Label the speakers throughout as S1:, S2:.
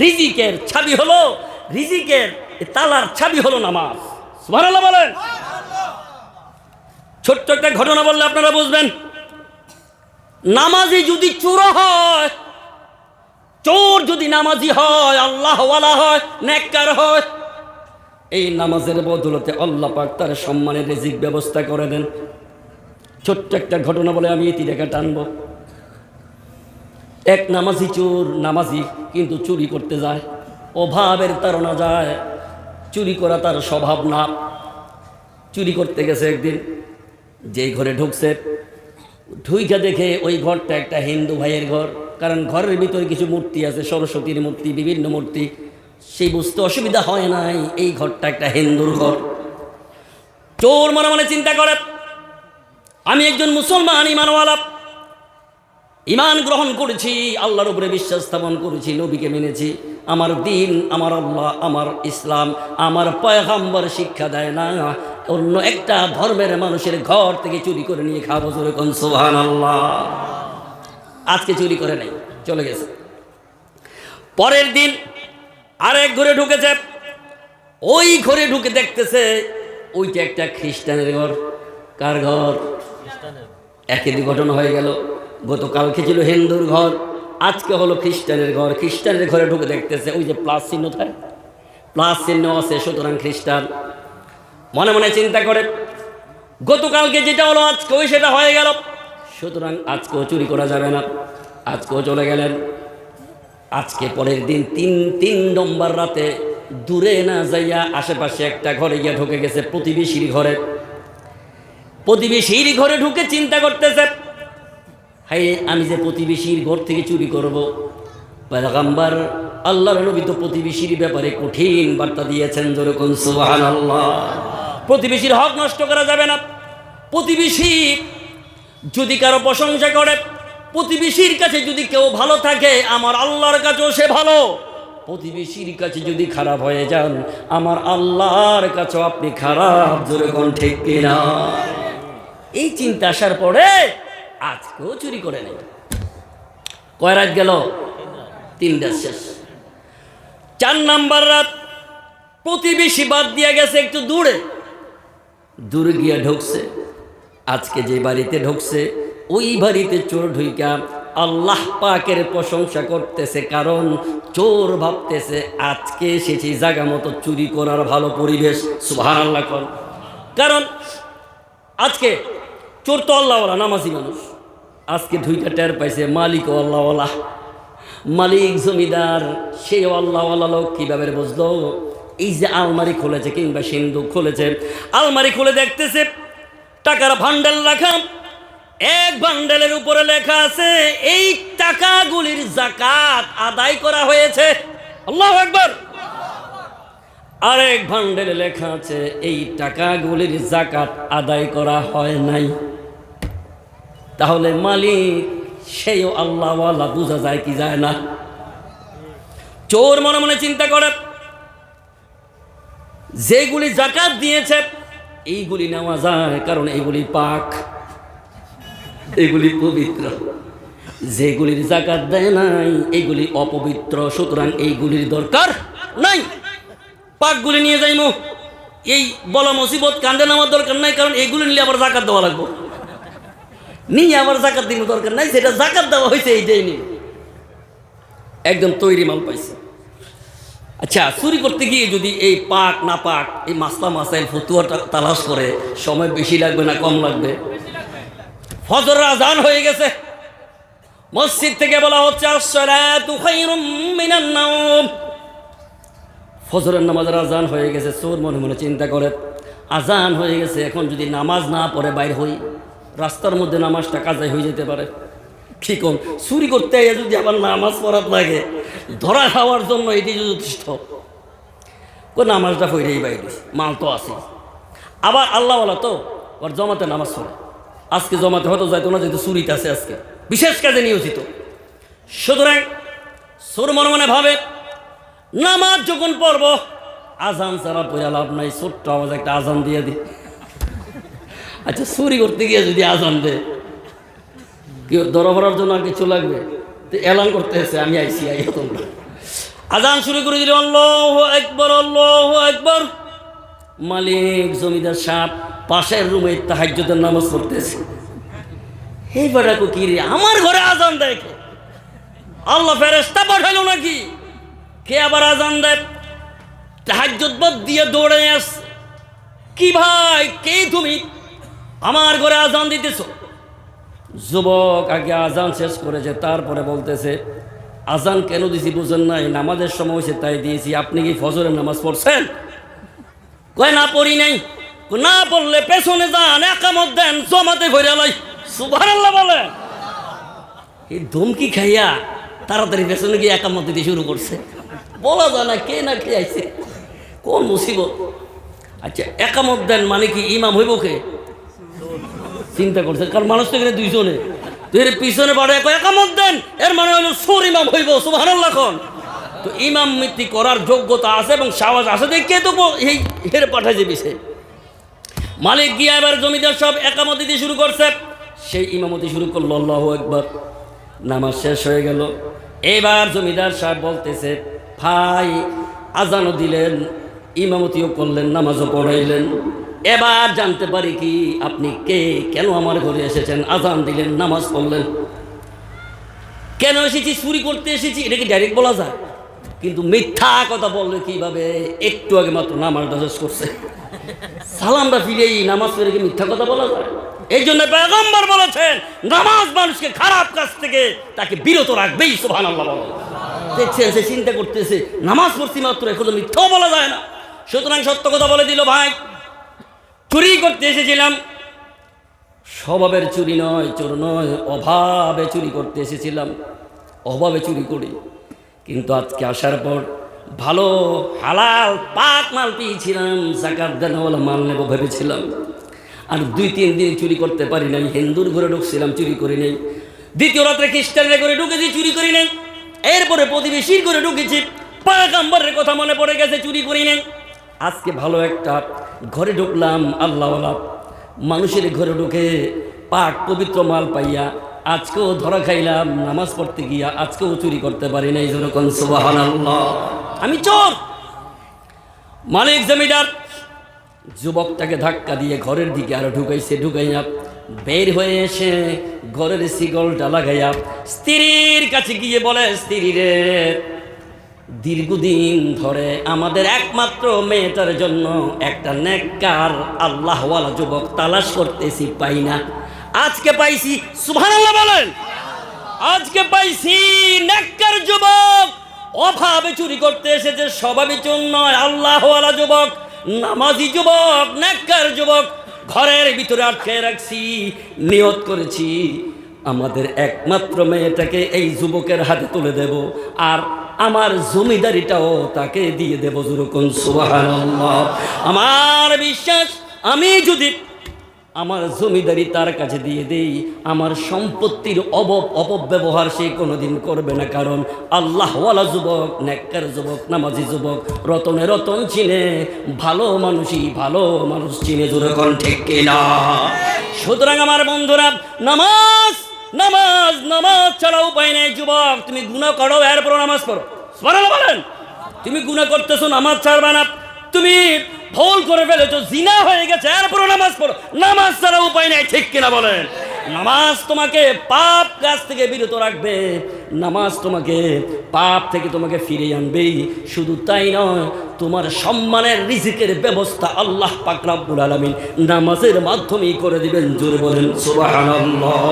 S1: রিজিকের ছাবি হলো, রিজিকের তালার ছাবি হলো নামাজ। সুবহানাল্লাহ বলেন। ছোট্ট একটা ঘটনা বললে আপনারা বুঝবেন। নামাজি যদি চোর হয়, চোর যদি নামাজি হয়, আল্লাহওয়ালা হয় হয়, এই নামাজের বদলতে আল্লাহ পাক তার সম্মানের রিজিক ব্যবস্থা করে দেন। ছোট্ট একটা ঘটনা বলে আমি ইতি রেখা টানবো। এক নামাজি চোর নামাজি কিন্তু চুরি করতে যায়, অভাবের তারা যায়, চুরি করা তার স্বভাব না। চুরি করতে গেছে একদিন, যেই ঘরে ঢুকছে, ঢুইকা দেখে ওই ঘরটা একটা হিন্দু ভাইয়ের ঘর, কারণ ঘরের ভিতরে কিছু মূর্তি আছে, সরস্বতীর মূর্তি, বিভিন্ন মূর্তি। সেই বুঝতে অসুবিধা হয় নাই, এই ঘরটা একটা হিন্দুর ঘর। চোর মনে মনে চিন্তা করে। আমি একজন মুসলমান, ইমানওয়ালা। ইমান গ্রহণ করেছি আল্লাহর উপরে বিশ্বাস স্থাপন করেছি নবীকে মেনেছি। আমার দিন আমার আল্লাহ আমার ইসলাম আমার পয়গাম্বর শিক্ষা দেয় না। অন্য একটা ধর্মের মানুষের ঘর থেকে চুরি করে নিয়ে খাব জোরে কোন সোহান আল্লাহ আজকে চুরি করে নাই চলে গেছে। পরের দিন আরেক ঘরে ঢুকেছে ওই ঘরে ঢুকে দেখতেছে ওইটা একটা খ্রিস্টানের ঘর। কার ঘর? একই ঘটনা হয়ে গেল। গতকালকে ছিল হিন্দুর ঘর, আজকে হলো খ্রিস্টানের ঘর। খ্রিস্টানের ঘরে ঢুকে দেখতেছে, ওই যে প্লাস চিহ্ন থাকে, প্লাস চিহ্ন আছে, সুতরাং খ্রিস্টান। মনে মনে চিন্তা করে, গতকালকে যেটা হলো, আজকেও সেটা হয়ে গেল। সুতরাং আজকেও চুরি করা যাবে না, আজকেও চলে গেলেন। আজকে পরের দিন তিন তিন নম্বর রাতে দূরে না যাইয়া আশেপাশে একটা ঘরে গিয়ে ঢুকে গেছে প্রতিবেশীর ঘরে। প্রতিবেশীর ঘরে ঢুকে চিন্তা করতেছে হাই, আমি যে প্রতিবেশীর ঘর থেকে চুরি করব। পয়গাম্বার, আল্লাহর নবী তো প্রতিবেশীর ব্যাপারে কঠিন বার্তা দিয়েছেন যেরকম সুবাহান আল্লাহ প্রতিবেশীর হক নষ্ট করা যাবে না। প্রতিবেশী যদি কারও প্রশংসা করে, প্রতিবেশীর কাছে যদি কেউ ভালো থাকে, আমার আল্লাহর কাছেও সে ভালো। প্রতিবেশীর কাছে যদি খারাপ হয়ে যান, আমার আল্লাহর কাছেও আপনি খারাপ যেরকম ঠিক কিনা? এই চিন্তা আসার পরে আজকেও চুরি করে নেই। কয় রাত গেল? তিনটা শেষ। চার নাম্বার রাত, প্রতিবেশী বাদ দিয়ে গেছে একটু দূরে। দূরে গিয়ে ঢুকছে। আজকে যে বাড়িতে ঢুকছে, ওই বাড়িতে চোর ঢুইকা আল্লাহ পাকের প্রশংসা করতেছে, কারণ চোর ভাবতেছে, আজকে এসেছি জায়গা মতো চুরি করার ভালো পরিবেশ। সুভান আল্লাহ কর। কারণ আজকে চোর তো আল্লাহওয়ালা, নামাজি মানুষ। আজকে ধুইটা টের পাইছে, মালিকও আল্লাহওয়ালা। মালিক, জমিদার, সেও আল্লাহওয়ালা লোক, কীভাবে বুঝলো? এই যে আলমারি খুলেছে কিংবা সিন্ধু খুলেছে, আলমারি খুলে দেখতেছে, টাকার ভান্ডাল রাখা এক বান্ডেলের উপরে লেখা আছে, এই টাকাগুলির জাকাত আদায় করা হয়েছে। আল্লাহ একবার আরেক ভান্ডেলে লেখা আছে, এই টাকাগুলির জাকাত আদায় করা হয় নাই। তাহলে মালিক, সেও আল্লাহওয়ালা, বোঝা যায় কি যায় না? চোর মনে মনে চিন্তা করে, যেগুলি জাকাত দিয়েছে, এইগুলি নেওয়া যায়, কারণ এইগুলি পাক এগুলি পবিত্র। যেগুলির জাকাত দেয় নাই, এইগুলি অপবিত্র, সুতরাং এইগুলির দরকার নাই। পাকগুলি নিয়ে যাইমু। এই বলা মুসিবত কান্দে নেওয়ার দরকার নাই, কারণ এইগুলি নিলে আবার জাকাত দেওয়া লাগবে। নিয়ে আবার জাকাত দিব দরকার নাই সেটা জাকাত দেওয়া হয়েছে এইটাই নিয়ে। একদম তৈরি মাল পাইছে। আচ্ছা চুরি করতে গিয়ে যদি এই পাক, না পাক, এই মাসলা মাসাইল ফতুয়া তালাশ করে, সময় বেশি লাগবে না, কম লাগবে? ফজর আজান হয়ে গেছে। মসজিদ থেকে বলা হচ্ছে ফজরের নামাজের আজান হয়ে গেছে, চোর মনে মনে চিন্তা করে। আজান হয়ে গেছে, এখন যদি নামাজ না পড়ে, বাইর হই। রাস্তার মধ্যে নামাজটা কাজাই হয়ে যেতে পারে। কি কোন চুরি করতে গিয়ে যদি আবার নামাজ পড়ার লাগে, ধরা খাওয়ার জন্য এটি যথেষ্ট। নামাজটা হইলেই বাইরে, মাল তো আছে। আবার আল্লাহওয়ালা তো, ওর জমাতে নামাজ পড়ে। আজকে জমাতে হয়তো যাইতো না, যেহেতু চুরিতে আছে আজকে। বিশেষ কাজে নিয়োজিত। সুতরাং সুর মনে মনে ভাবে, নামাজ যখন পড়ব, আজান ছাড়া পড়া লাভ নাই, ছোট্ট আওয়াজ একটা আজান দিয়ে দি আচ্ছা চুরি করতে গিয়ে যদি আজান দে কেউ জন্য আর কিছু লাগবে? তো এলান করতে এসে আমি আইসি আই তোমরা আজান শুরু করে দিল, আল্লাহ একবার আল্লাহ একবার মালিক, জমিদার সাপ, পাশের রুমে তাহাজ্যদের নামাজ পড়তেছে। এই বেড়াকো কি রে আমার ঘরে আজান দেয় কে? আল্লাহ ফেরেস্তা পাঠালো নাকি? কে আবার আজান দেয়? তাহাজ্জুদ বাদ দিয়ে দৌড়ে আস কি ভাই, কে তুমি? আমার ঘরে আজান দিতেছ। যুবক আগে আজান শেষ করেছে তারপরে বলতেছে, আজান কেন দিছি বুঝেন নাই, নামাজের সময় হয়েছে তাই দিয়েছি, আপনি কি ফজরের নামাজ পড়ছেন? কয়, না পড়ি নাই। না পড়লে পেছনে যান, একামত দেন, জমাতে ভরে লাই সুবহানাল্লাহ বলে। এই ধমকি খাইয়া তাড়াতাড়ি পেছনে গিয়ে একামত দিতে শুরু করছে। বলা যায় না কে না কে আইছে। কোন মুসিবত? আচ্ছা একামত দেন মানে কি ইমাম হইব কে? চিন্তা করছে, কারণ মানুষ তো এখানে দুইজনে। এর পিছনে বাড়ে একামত দেন, এর মানে হলো সুর ইমাম হইব, সুবহানাল্লাহ কোন। তো ইমাম মৃত্যু করার যোগ্যতা আছে এবং সাহস আছে, দেখে তো এই হের পাঠাই যাবি সে মালিক গিয়া এবার জমিদার সব একামত দিতে শুরু করছে। সেই ইমামতি শুরু করল, আল্লাহ একবার নামাজ শেষ হয়ে গেল। এবার জমিদার সাহেব বলতেছে, ভাই, আজানও দিলেন, ইমামতিও করলেন, নামাজও পড়াইলেন। এবার জানতে পারি কি, আপনি কে? কেন আমার ঘরে এসেছেন? আজান দিলেন, নামাজ পড়লেন। কেন এসেছি? চুরি করতে এসেছি? এটা কি ডাইরেক্ট বলা যায়? কিন্তু মিথ্যা কথা বললে কীভাবে? একটু আগে মাত্র নামাজ দাস করছে। সালামটা ফিরেই নামাজ পড়ে কি মিথ্যা কথা বলা যায়? এই জন্য পেগম্বর বলেছেন, নামাজ মানুষকে খারাপ কাজ থেকে তাকে বিরত রাখবেই সোভান আল্লাহ দেখছেন, সে চিন্তা করতেছে, নামাজ পড়ছি মাত্র, এখন মিথ্যাও বলা যায় না। সুতরাং সত্য কথা বলে দিল ভাই। চুরি করতে এসেছিলাম। স্বভাবের চুরি নয়, চোর নয়, অভাবে চুরি করতে এসেছিলাম। অভাবে চুরি করি। কিন্তু আজকে আসার পর ভালো, হালাল, পাক মাল পেয়েছিলাম, জাকাত দেনওয়ালা মাল নেব ভেবেছিলাম। আর দুই, তিন দিন চুরি করতে পারি নাই, হিন্দুর ঘরে ঢুকছিলাম, চুরি করি নাই। দ্বিতীয় রাত্রে খ্রিস্টানদের ঘরে ঢুকেছি, চুরি করি নাই। এরপরে প্রতিবেশীর ঘরে ঢুকেছি পাগাম্বরের কথা মনে পড়ে গেছে, চুরি করি নাই। আজকে ভালো একটা ঘরে ঢুকলাম আল্লাহওয়ালা মানুষের ঘরে ঢুকে পাক পবিত্র মাল পাইয়া আজকেও ধরা খাইলাম, নামাজ পড়তে গিয়া আজকেও চুরি করতে পারি নাই, যেরকম সুবাহান আমি চোর! মালিক জমিদার, যুবকটাকে ধাক্কা দিয়ে ঘরের দিকে আরও ঢুকাইছে, ঢুকাইয়া বের হয়ে এসে ঘরের সিগলটা লাগাইয়া স্ত্রীর কাছে গিয়ে বলে, স্ত্রী রে দীর্ঘদিন ধরে আমাদের একমাত্র মেয়েটার জন্য একটা নেককার, আল্লাহওয়ালা যুবক তালাশ করতেছি, পাই না। আজকে পাইছি, সুবহানাল্লাহ বলেন। আজকে পাইছি নেককার যুবক। অভাবে চুরি করতে এসেছে, স্বভাবে জন্য নয়, আল্লাহওয়ালা যুবক, নামাজি যুবক, নেককার যুবক। ঘরের ভিতরে আটকে রাখছি, নিয়ত করেছি। আমাদের একমাত্র মেয়েটাকে এই যুবকের হাতে তুলে দেব। আর আমার জমিদারিটাও তাকে দিয়ে দেব যেরকম সুবহানাল্লাহ। আমার বিশ্বাস, আমি যদি আমার জমিদারি তার কাছে দিয়ে দেই, আমার সম্পত্তির অব অপব্যবহার সে কোনোদিন করবে না, কারণ আল্লাহওয়ালা যুবক, নেককার যুবক, নামাজি যুবক, রতনে রতন চিনে, ভালো মানুষই ভালো মানুষ চিনে যেরকম ঠিক কিনা সুতরাং আমার বন্ধুরা, নামাজ নামাজ নামাজ ছাড়া উপায় নেই, যুবক, তুমি গুণা করো এরপর নামাজ পড়ো। বলেন, তুমি গুণা করতেছো, নামাজ ছাড়বা না। তুমি ভুল করে ফেলেছো, জিনা হয়ে গেছে এরপর নামাজ পড়ো। নামাজ ছাড়া উপায় নাই, ঠিক কিনা বলেন? নামাজ তোমাকে পাপ কাজ থেকে বিরত রাখবে। নামাজ তোমাকে পাপ থেকে তোমাকে ফিরিয়ে আনবেই শুধু তাই নয়, তোমার সম্মানের রিজিকের ব্যবস্থা আল্লাহ পাক রাব্বুল আলামিন নামাজের মাধ্যমেই করে দিবেন। জোরে বলেন, সুবহানাল্লাহ।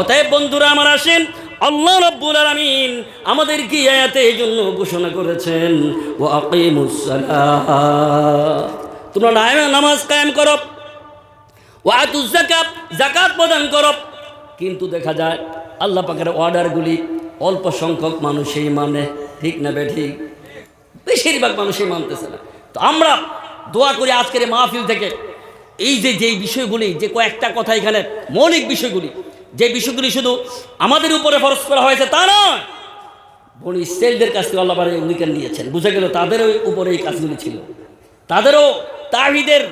S1: অতএব বন্ধুরা, আমার আসেন আল্লাহ রব্বুল আলামিন আমাদের কি আয়াতে এই জন্য ঘোষণা করেছেন ও আকিমুস সালাহ তোমরা নামে- নামাজ কায়েম করো ও আতুস জাকাত জাকাত প্রদান করো। কিন্তু দেখা যায়, আল্লাহ পাকের অর্ডারগুলি অল্প সংখ্যক মানুষই মানে ঠিক না ঠিক? বেশিরভাগ মানুষই মানতেছে না। তো আমরা দোয়া করি আজকের মাহফিল থেকে, এই যে যেই বিষয়গুলি, যে কয়েকটা কথা এখানে মৌলিক বিষয়গুলি যে বিষয়গুলি শুধু আমাদের উপরে ফরজ করা হয়েছে তা নয়, বনি ইসরায়েলদের কাছ থেকে আল্লাহ উইকেন নিয়েছেন। বুঝে গেল তাদেরও উপরে এই কাজগুলি ছিল। তাদেরও তাহিদের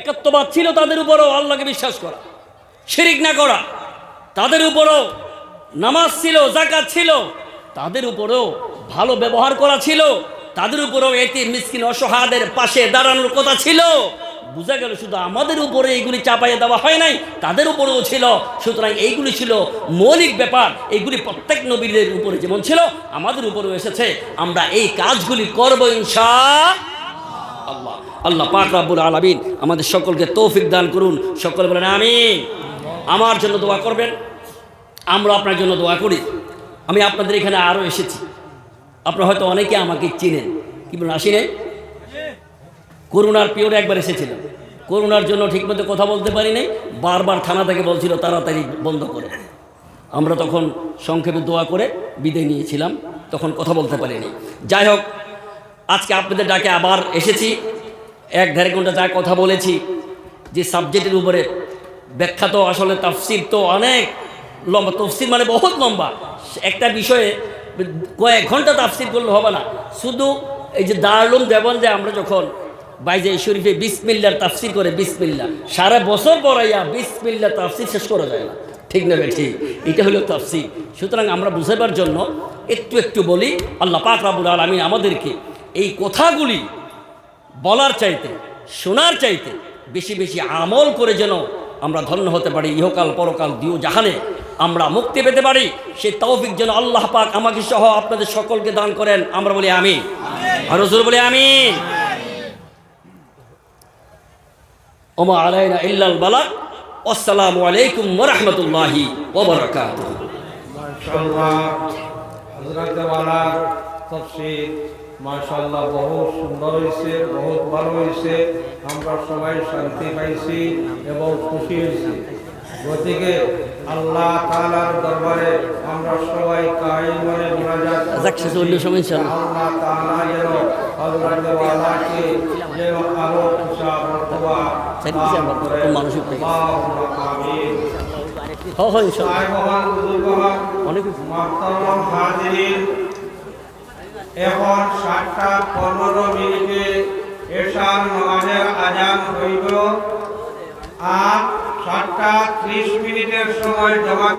S1: একাত্মবাদ ছিল, তাদের উপরও আল্লাহকে বিশ্বাস করা, শিরিক না করা। তাদের উপরও নামাজ ছিল জাকাত ছিল, তাদের উপরেও ভালো ব্যবহার করা ছিল, তাদের উপরেও এটি মিসকিন, অসহায়দের পাশে দাঁড়ানোর কথা ছিল। বোঝা গেল শুধু আমাদের উপরে এইগুলি চাপাইয়ে দেওয়া হয় নাই, তাদের উপরেও ছিল। সুতরাং এইগুলি ছিল মৌলিক ব্যাপার। এইগুলি প্রত্যেক নবীদের উপরে যেমন ছিল, আমাদের উপরেও এসেছে। আমরা এই কাজগুলি করব ইনশা আল্লাহ। আল্লাহ পাক রাব্বুল আলামিন আমাদের সকলকে তৌফিক দান করুন। সকল বলেন আমি আমার জন্য দোয়া করবেন, আমরা আপনার জন্য দোয়া করি। আমি আপনাদের এখানে আরও এসেছি। আপনারা হয়তো অনেকে আমাকে চিনেন। কি বলুন, আসি নাই? করোনার পিওরে একবার এসেছিলাম। করোনার জন্য ঠিকমতো কথা বলতে পারি নাই বারবার থানা থেকে বলছিল তাড়াতাড়ি বন্ধ করে। আমরা তখন সংক্ষেপে দোয়া করে বিদায় নিয়েছিলাম, তখন কথা বলতে পারিনি। যাই হোক, আজকে আপনাদের ডাকে আবার এসেছি। এক দেড় ঘণ্টা যা কথা বলেছি, যে সাবজেক্টের উপরে ব্যাখ্যা তো আসলে তাফসির তো অনেক লম্বা। তফসির মানে বহুত লম্বা। একটা বিষয়ে কয়েক ঘণ্টা তাফসির করলে হবে না। শুধু এই যে দারুম দেবন যে আমরা যখন বাইজে শরীফে বিসমিল্লার তাফসির করে বিসমিল্লা সারা বছর পড়াইয়া বিসমিল্লা তাফসির শেষ করা যায় না। ঠিক না ঠিক। এটা হলো তাফসির। সুতরাং আমরা বুঝাবার জন্য একটু একটু বলি, আল্লাহ পাক রাবুল আলমিন আমাদেরকে এই কথাগুলি বলার চাইতে, শোনার চাইতে বেশি বেশি আমল করে যেন আমরা ধন্য হতে পারি, ইহকাল পরকাল দিও জাহানে আমরা মুক্তি পেতে পারি। সেই তৌফিক যেন আল্লাহ পাক আমাকে সহ আপনাদের সকলকে দান করেন। আমরা বলি আমি আর বলি আমি ওমা আলাইনা ইল্লাল বালাক আসসালামু আলাইকুম ওরহমতুল্লাহি ওবরাকাতুহু
S2: মাশাআল্লাহ হযরত ওয়ালা তাফসীর মাশাআল্লাহ বহুত সুন্দর হয়েছে বহুত ভালো হয়েছে। আমরা সবাই শান্তি পাইছি এবং খুশি হয়েছি। গতিকে আল্লাহ তাআলার দরবারে আমরা সবাই কায়ম মানে মুনাজাত। আল্লাহ তাআলা যেন হযরত ওয়ালাকে যেন আরও উঁচা মর্তবা
S1: সাইড দিছে আমরা, খুব মানসিক
S2: এখন সাতটা পনেরো মিনিটে এশার নামাজের আজান হইব আর সাতটা ত্রিশ মিনিটের সময় জমা